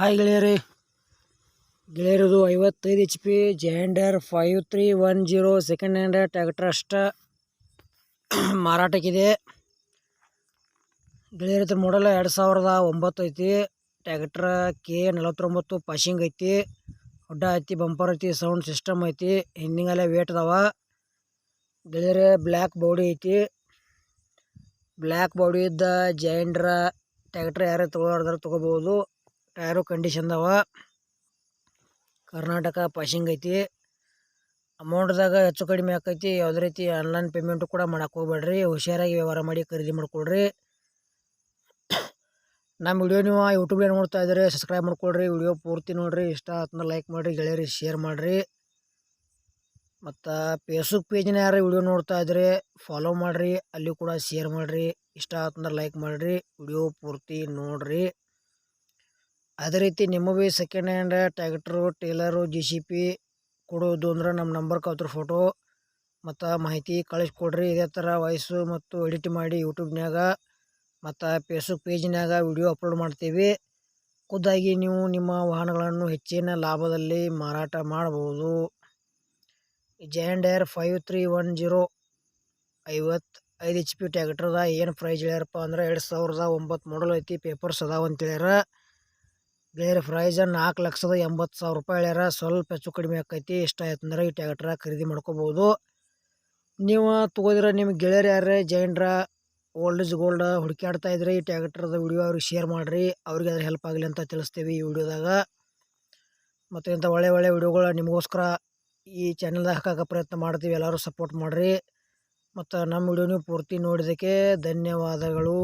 Hi ಗೆಳೆಯರಿ. ಗೆಳೆಯರದು ಐವತ್ತೈದು H P John Deere five three one zero second hand tractor ಅಷ್ಟ ಮಾರಾಟಕ್ಕಿದೆ. ಗೆಳೆಯರ ಮಾಡಲ್ ಎರಡು ಸಾವಿರದ ಒಂಬತ್ತು ಐತಿ. ಟ್ಯಾಕ್ಟ್ರ ಕೆ ನಲವತ್ತೊಂಬತ್ತು, ಪಾಶಿಂಗ್ ಐತಿ. ಹೊಡ್ಡ ಐತಿ ಬಂಪರ್ ಐತಿ ಸೌಂಡ್ ಸಿಸ್ಟಮ್ ಐತಿ. ಹಿಂದಿಂಗಲ್ಲೇ ವೇಟ್ ಅದಾವ. ಗೆಳೆಯರೆ ಬ್ಲ್ಯಾಕ್ ಬಾಡಿ ಐತಿ. ಬ್ಲ್ಯಾಕ್ ಬಾಡಿ ಇದ್ದ ಜೈಂಡ್ರ ಟ್ಯಾಕ್ಟ್ರ್ ಯಾರೇ ತೊಗೊಳಾರ್ದಾರ ತೊಗೋಬೋದು ಟೈರು ಕಂಡೀಷನ್ ಅವ ಕರ್ನಾಟಕ ಪಾಸಿಂಗ್ ಐತಿ. ಅಮೌಂಟ್ದಾಗ ಹೆಚ್ಚು ಕಡಿಮೆ ಆಕೈತಿ. ಯಾವುದೇ ರೀತಿ ಆನ್ಲೈನ್ ಪೇಮೆಂಟು ಕೂಡ ಮಾಡೋಕೆ ಹೋಗ್ಬೇಡ್ರಿ. ಹುಷಾರಾಗಿ ವ್ಯವಹಾರ ಮಾಡಿ ಖರೀದಿ ಮಾಡ್ಕೊಳ್ರಿ. ನಮ್ಮ ವಿಡಿಯೋ ನೀವು ಯೂಟ್ಯೂಬ್ಗೆ ನೋಡ್ತಾ ಇದ್ದೀರಿ ಸಬ್ಸ್ಕ್ರೈಬ್ ಮಾಡ್ಕೊಳ್ರಿ. ವಿಡಿಯೋ ಪೂರ್ತಿ ನೋಡಿರಿ. ಇಷ್ಟ ಆತಂದ್ರೆ ಲೈಕ್ ಮಾಡಿರಿ ಗೆಳೆಯರಿ ಶೇರ್ ಮಾಡಿರಿ. ಮತ್ತು ಫೇಸ್ಬುಕ್ ಪೇಜ್ನ ಯಾರು ವಿಡಿಯೋ ನೋಡ್ತಾ ಇದ್ದರೆ ಫಾಲೋ ಮಾಡಿರಿ. ಅಲ್ಲಿ ಕೂಡ ಶೇರ್ ಮಾಡಿರಿ. ಇಷ್ಟ ಆತಂದ್ರೆ ಲೈಕ್ ಮಾಡಿರಿ. ವಿಡಿಯೋ ಪೂರ್ತಿ ನೋಡ್ರಿ. ಅದೇ ರೀತಿ ನಿಮ್ಮ ಭೀ second hand tractor trailer G C P ಕೊಡೋದು ಅಂದ್ರೆ ನಮ್ಮ ನಂಬರ್ ಕಳ್ತ್ರ ಫೋಟೋ ಮತ್ತು ಮಾಹಿತಿ ಕಳಿಸ್ಕೊಡ್ರಿ. ಇದೇ ಥರ ವಾಯ್ಸು ಮತ್ತು ಎಡಿಟ್ ಮಾಡಿ ಯೂಟ್ಯೂಬ್ನಾಗ ಮತ್ತು ಫೇಸ್ಬುಕ್ ಪೇಜ್ನಾಗ ವಿಡಿಯೋ ಅಪ್ಲೋಡ್ ಮಾಡ್ತೀವಿ. ಖುದ್ದಾಗಿ ನೀವು ನಿಮ್ಮ ವಾಹನಗಳನ್ನು ಹೆಚ್ಚಿನ ಲಾಭದಲ್ಲಿ ಮಾರಾಟ ಮಾಡ್ಬೋದು. John Deere five three one zero ಐವತ್ತು ಐದು ಎಚ್ ಪಿ ಟ್ಯಾಕ್ಟ್ರದ ಏನು ಪ್ರೈಸ್ ಹೇಳ್ಯಾರಪ್ಪ ಅಂದ್ರೆ ಎರಡು ಸಾವಿರದ ಒಂಬತ್ತು ಮಾಡಲ್ ಐತಿ. ಪೇಪರ್ಸ್ ಅದಾವ ಅಂತ ಹೇಳ್ಯಾರ. ಬೇರೆ ಪ್ರೈಸ್ ನಾಲ್ಕು ಲಕ್ಷದ ಎಂಬತ್ತು ಸಾವಿರ ರೂಪಾಯಿ ಹೇಳ್ಯಾರ ಸ್ವಲ್ಪ ಹೆಚ್ಚು ಕಡಿಮೆ ಆಕೈತಿ. ಇಷ್ಟ ಆಯ್ತು ಅಂದ್ರೆ ಈ ಟ್ಯಾಕ್ಟ್ರ ಖರೀದಿ ಮಾಡ್ಕೋಬೋದು. ನೀವು ತೊಗೋದಿರ ನಿಮ್ಮ ಗೆಳೆಯರು ಯಾರೇ ಜೈನ್ರ ಓಲ್ಡ್ ಇಸ್ ಗೋಲ್ಡ್ ಹುಡುಕಾಡ್ತಾ ಇದ್ರೆ ಈ ಟ್ಯಾಕ್ಟ್ರದ ವಿಡಿಯೋ ಅವ್ರಿಗೆ ಶೇರ್ ಮಾಡಿರಿ. ಅವ್ರಿಗೆ ಅದ್ರ ಹೆಲ್ಪ್ ಆಗಲಿ ಅಂತ ತಿಳಿಸ್ತೀವಿ ಈ ವಿಡಿಯೋದಾಗ ಮತ್ತು ಇಂಥ ಒಳ್ಳೆ ಒಳ್ಳೆ ವಿಡಿಯೋಗಳ ನಿಮಗೋಸ್ಕರ ಈ ಚಾನಲ್ದಾಗ ಹಾಕೋಕೆ ಪ್ರಯತ್ನ ಮಾಡ್ತೀವಿ. ಎಲ್ಲರೂ ಸಪೋರ್ಟ್ ಮಾಡಿರಿ. ಮತ್ತು ನಮ್ಮ ವಿಡಿಯೋ ನೀವು ಪೂರ್ತಿ ನೋಡಿದ್ದಕ್ಕೆ ಧನ್ಯವಾದಗಳು.